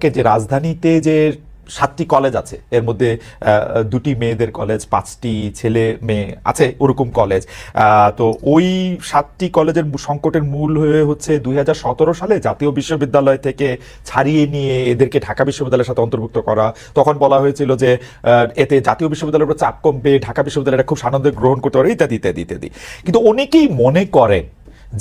যে রাজধানীতে যে সাতটি কলেজ আছে, এর মধ্যে দুটি মেয়েদের কলেজ পাঁচটি ছেলে মেয়ে আছে ওরকম কলেজ তো ওই সাতটি কলেজের সংকটের মূল হয়ে হচ্ছে দুই হাজার সতেরো সালে জাতীয় বিশ্ববিদ্যালয় থেকে ছাড়িয়ে নিয়ে এদেরকে ঢাকা বিশ্ববিদ্যালয়ের সাথে অন্তর্ভুক্ত করা। তখন বলা হয়েছিল যে এতে জাতীয় বিশ্ববিদ্যালয়ের উপর চাপ কমবে, ঢাকা বিশ্ববিদ্যালয়টা খুব সানন্দে গ্রহণ করতে পারে ইত্যাদি ইত্যাদি ইত্যাদি। কিন্তু অনেকেই মনে করেন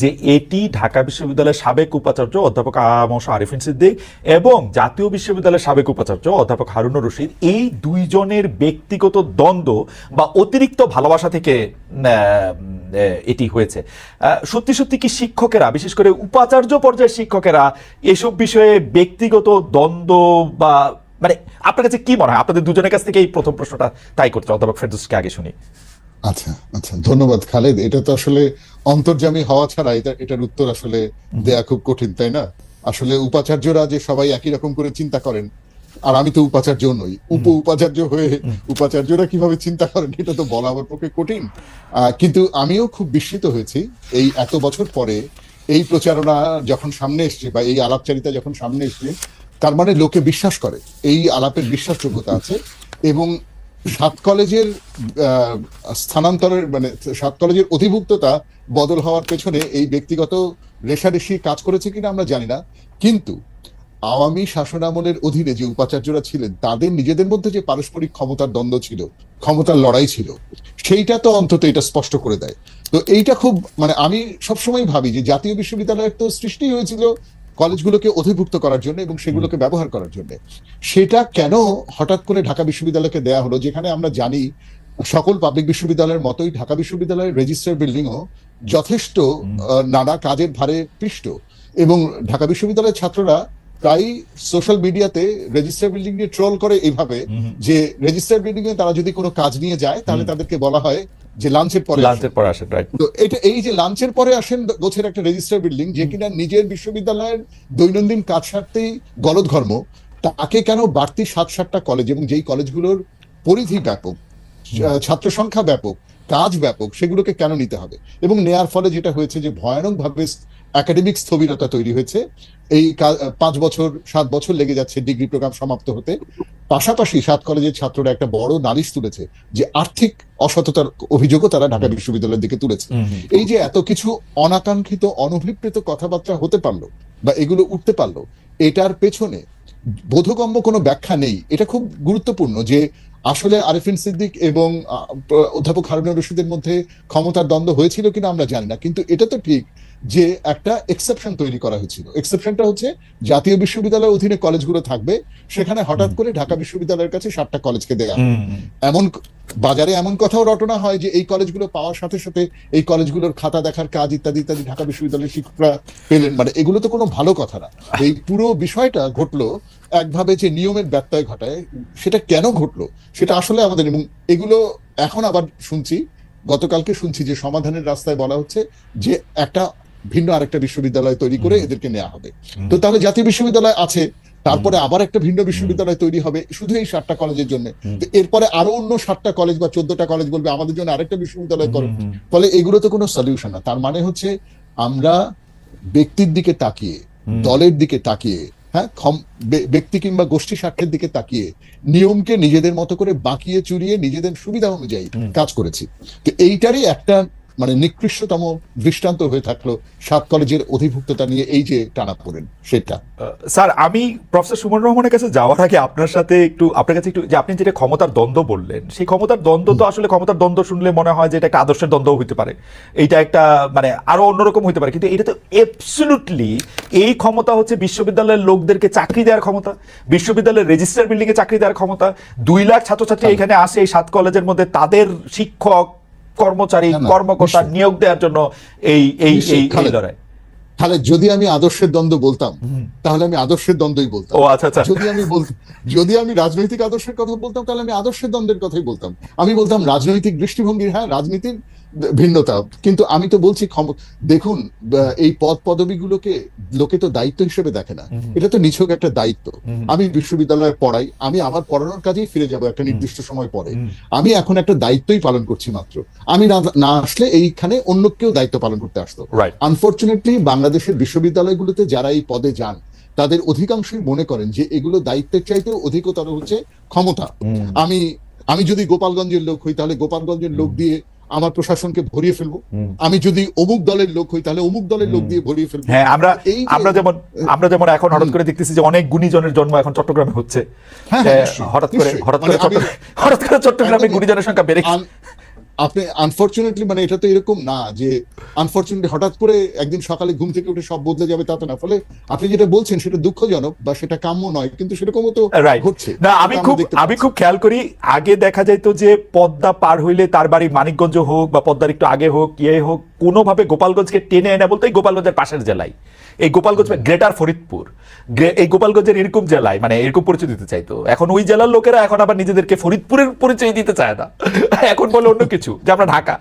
যে এটি ঢাকা বিশ্ববিদ্যালয়ের সাবেক উপাচার্য অধ্যাপক আমস আরিফিন সিদ্দিক এবং জাতীয় বিশ্ববিদ্যালয়ের সাবেক উপাচার্য অধ্যাপক হারুনুর রশিদ, এই দুইজনের ব্যক্তিগত দ্বন্দ্ব বা অতিরিক্ত ভালোবাসা থেকে এটি হয়েছে। সত্যি সত্যি কি শিক্ষকেরা, বিশেষ করে উপাচার্য পর্যায়ের শিক্ষকেরা এসব বিষয়ে ব্যক্তিগত দ্বন্দ্ব বা মানে আপনার কাছে কি মনে হয়? আপনাদের দুজনের কাছ থেকে এই প্রথম প্রশ্নটা তাই করছে, অধ্যাপক ফেরদৌসকে আগে শুনি। আচ্ছা আচ্ছা ধন্যবাদ খালেদ। এটা তো আসলে অন্তর্জামী হওয়া ছাড়া এটা এটার উত্তর আসলে দেয়া খুব কঠিন তাই না? আসলে উপাচার্যরা যে সবাই একই রকম করে চিন্তা করেন আর আমি তো উপাচার্য নই উপ উপাচার্য হয়ে উপাচার্যরা কীভাবে চিন্তা করেন এটা তো বলা আমার পক্ষে কঠিন। কিন্তু আমিও খুব বিস্মিত হয়েছি এই এত বছর পরে এই প্রচারণা যখন সামনে এসছে বা এই আলাপচারিতা যখন সামনে এসছে তার মানে লোকে বিশ্বাস করে এই আলাপের বিশ্বাসযোগ্যতা আছে এবং সাত কলেজের স্থানান্তরের মানে সাত কলেজের অধিভুক্ততা বদল হওয়ার পেছনে এই ব্যক্তিগত রেশারেশি কাজ করেছে কিনা আমরা জানি না। কিন্তু আওয়ামী শাসনামলের অধীনে যে উপাচার্যরা ছিলেন, তাদের নিজেদের মধ্যে যে পারস্পরিক ক্ষমতার দ্বন্দ্ব ছিল, ক্ষমতার লড়াই ছিল, সেইটা তো অন্তত এটা স্পষ্ট করে দেয়। তো এইটা খুব মানে আমি সবসময় ভাবি যে জাতীয় বিশ্ববিদ্যালয়ের তো সৃষ্টি হয়েছিল কলেজগুলোকে অধিভুক্ত করার জন্য এবং সেগুলোকে ব্যবহার করার জন্য। সেটা কেন হঠাৎ করে ঢাকা বিশ্ববিদ্যালয়কে দেয়া হলো? যেখানে আমরা জানি সকল পাবলিক বিশ্ববিদ্যালয়ের মতোই ঢাকা বিশ্ববিদ্যালয়ের রেজিস্টার বিল্ডিংও যথেষ্ট নানা কাজের ভারে পৃষ্ঠ এবং ঢাকা বিশ্ববিদ্যালয়ের ছাত্ররা প্রায় সোশ্যাল মিডিয়াতে রেজিস্টার বিল্ডিং নিয়ে ট্রোল করে এইভাবে যে রেজিস্টার বিল্ডিং এ তারা যদি কোনো কাজ নিয়ে যায় তাহলে তাদেরকে বলা হয় যে লাঞ্চের পরে। লাঞ্চের পরে আসেন রাইট তো এটা এই যে লাঞ্চের পরে আসেন গোছের একটা রেজিস্টার বিল্ডিং যে কিনা নিজের বিশ্ববিদ্যালয়ের দৈনন্দিন কাজ সারতেই গলদঘর্ম তাকে কেন বাড়তি সাত সাতটা কলেজ এবং যেই কলেজগুলোর পরিধি ব্যাপক ছাত্র সংখ্যা ব্যাপক কাজ ব্যাপক সেগুলোকে কেন নিতে হবে? এবং নেয়ার ফলে যেটা হয়েছে যে ভয়ানকভাবে একাডেমিক স্থবিরতা তৈরি হয়েছে। এই পাঁচ বছর সাত বছর লেগে যাচ্ছে ডিগ্রি প্রোগ্রাম সমাপ্ত হতে। পাশাপাশি সাত কলেজের ছাত্ররা একটা বড় নালিশ তুলেছে যে আর্থিক অসততার অভিযোগও তারা ঢাকা বিশ্ববিদ্যালয়ের দিকে তুলেছে। এই যে এত কিছু অনাকাঙ্ক্ষিত অনভিপ্রেত কথাবার্তা হতে পারল বা এগুলো উঠতে পারল এটার পেছনে বোধগম্য কোনো ব্যাখ্যা নেই। এটা খুব গুরুত্বপূর্ণ যে আসলে আরিফিন সিদ্দিক এবং অধ্যাপক হারুনুর রশিদের মধ্যে ক্ষমতার দ্বন্দ্ব হয়েছিল কিনা আমরা জানি না। কিন্তু এটা তো ঠিক যে একটা এক্সেপশন তৈরি করা হয়েছিল। এক্সেপশনটা হচ্ছে জাতীয় বিশ্ববিদ্যালয়ের অধীনে কলেজগুলো থাকবে সেখানে হঠাৎ করে ঢাকা বিশ্ববিদ্যালয়ের কাছে সাতটা কলেজকে দেয়া হবে। এমন বাজারে এমন কথাও রটনা হয় যে এই কলেজগুলো পাওয়ার সাথে সাথে এই কলেজগুলোর খাতা দেখার কাজ ইত্যাদি ইত্যাদি ঢাকা বিশ্ববিদ্যালয়ের শিক্ষকরা পেলেন। মানে এগুলো তো কোনো ভালো কথা না। এই পুরো বিষয়টা ঘটলো একভাবে যে নিয়মের ব্যত্যয় ঘটায় সেটা কেন ঘটলো? সেটা আসলে আমাদের এবং এগুলো এখন আবার শুনছি গতকালকে শুনছি যে সমাধানের রাস্তায় বলা হচ্ছে যে একটা ভিন্ন আরেকটা বিশ্ববিদ্যালয় তৈরি করে এদেরকে নেওয়া হবে। তো তাহলে জাতীয় বিশ্ববিদ্যালয় আছে তারপরে আবার একটা ভিন্ন বিশ্ববিদ্যালয় তৈরি হবে শুধু এই সাতটা কলেজের জন্য। এরপরে আরও অন্য সাতটা কলেজ বা চোদ্দটা কলেজ বলবে আমাদের জন্য আরেকটা বিশ্ববিদ্যালয় করো। ফলে এগুলো তো কোনো সলিউশন না। তার মানে হচ্ছে আমরা ব্যক্তির দিকে তাকিয়ে দলের দিকে তাকিয়ে হ্যাঁ ব্যক্তি কিংবা গোষ্ঠী স্বার্থের দিকে তাকিয়ে নিয়মকে নিজেদের মতো করে বাঁকিয়ে চুরিয়ে নিজেদের সুবিধা অনুযায়ী কাজ করেছি। তো এইটারই একটা মানে নিকৃষ্টতম দৃষ্টান্ত হয়ে থাকল সাত কলেজের অধিভুক্ততা নিয়ে এই যে টানা পড়েন সেটা। স্যার আমি প্রফেসর সুমন রহমানের কাছে যাওয়ার আগে আপনার সাথে একটু আপনার কাছে একটু যে আপনি যেটা ক্ষমতার দ্বন্দ্ব বললেন সেই ক্ষমতার দ্বন্দ্ব তো আসলে ক্ষমতার দ্বন্দ্ব শুনলে মনে হয় যে এটা একটা আদর্শের দ্বন্দ্ব হইতে পারে। এইটা একটা মানে আরও অন্যরকম হইতে পারে। কিন্তু এটা তো অ্যাবসলিউটলি এই ক্ষমতা হচ্ছে বিশ্ববিদ্যালয়ের লোকদেরকে চাকরি দেওয়ার ক্ষমতা বিশ্ববিদ্যালয়ের রেজিস্টার বিল্ডিং এ চাকরি দেওয়ার ক্ষমতা। দুই লাখ ছাত্রছাত্রী এখানে আসে এই সাত কলেজের মধ্যে তাদের শিক্ষক কর্মচারী কর্মকর্তা নিয়োগ দেওয়ার জন্য এই এই এই লড়াই। তাহলে যদি আমি আদর্শের দ্বন্দ্ব বলতাম তাহলে আমি আদর্শের দ্বন্দ্বই বলতাম। ও আচ্ছা আচ্ছা। যদি আমি বল যদি আমি রাজনৈতিক আদর্শের কথা বলতাম তাহলে আমি আদর্শের দ্বন্দ্বের কথাই বলতাম। আমি বলতাম রাজনৈতিক দৃষ্টিভঙ্গির হ্যাঁ রাজনীতির ভিন্নতা। কিন্তু আমি তো বলছি দেখুন এই পদ পদবিগুলোকে লোকে তো দায়িত্ব হিসেবে দেখে না। এটা তো নিছক একটা দায়িত্ব। আমি বিশ্ববিদ্যালয়ে পড়াই আমি আমার পড়ানোর কাজেই ফিরে যাব একটা নির্দিষ্ট সময় পরে। আমি এখন একটা দায়িত্বই পালন করছি মাত্র। আমি না- আসলে এইখানে অন্য কেউ দায়িত্ব পালন করতে আসতো। আনফর্চুনেটলি বাংলাদেশের বিশ্ববিদ্যালয়গুলোতে যারা এই পদে যান তাদের অধিকাংশই মনে করেন যে এগুলো দায়িত্বের চাইতেও অধিকতর হচ্ছে ক্ষমতা। আমি আমি যদি গোপালগঞ্জের লোক হই তাহলে গোপালগঞ্জের লোক দিয়ে আমার প্রশাসনকে ভরিয়ে ফেলব। আমি যদি অমুক দলের লোক হই তাহলে অমুক দলের লোক দিয়ে ভরিয়ে ফেলব। হ্যাঁ আমরা এই আমরা যেমন আমরা যেমন এখন হঠাৎ করে দেখতেছি যে অনেক গুণীজনের জন্ম এখন চট্টগ্রামে হচ্ছে। হ্যাঁ, হ্যাঁ, হঠাৎ করে হঠাৎ মানে করে হঠাৎ করে চট্টগ্রামে গুণীজনের সংখ্যা বেড়ে আপনি আনফরচুনেটলি মানে এটা তো এরকম না যে আনফরচুনেটলি হঠাৎ করে একদিন সকালে ঘুম থেকে উঠে সব বদলে যাবে তা তো না। ফলে আপনি যেটা বলছেন সেটা দুঃখজনক বা সেটা কাম্য নয় কিন্তু সেরকমও তো ঘটছে। না আমি খুব আমি খুব খেয়াল করি আগে দেখা যাইতো যে পদ্মা পার হইলে তার বাড়ি মানিকগঞ্জ হোক বা পদ্মার একটু আগে হোক ইয়ে হোক কোনোভাবে গোপালগঞ্জকে টেনে এনে বলতে গোপালগঞ্জের পাশের জেলায়। এই গোপালগঞ্জ গ্রেটার ফরিদপুর এই গোপালগঞ্জের এরকম জেলায় মানে এরকম পরিচয় দিতে চাইতো। এখন ওই জেলার লোকেরা এখন আবার নিজেদেরকে ফরিদপুরের পরিচয় দিতে চায় না। এখন বলে অন্য কিছু। যে আমরা ঢাকা।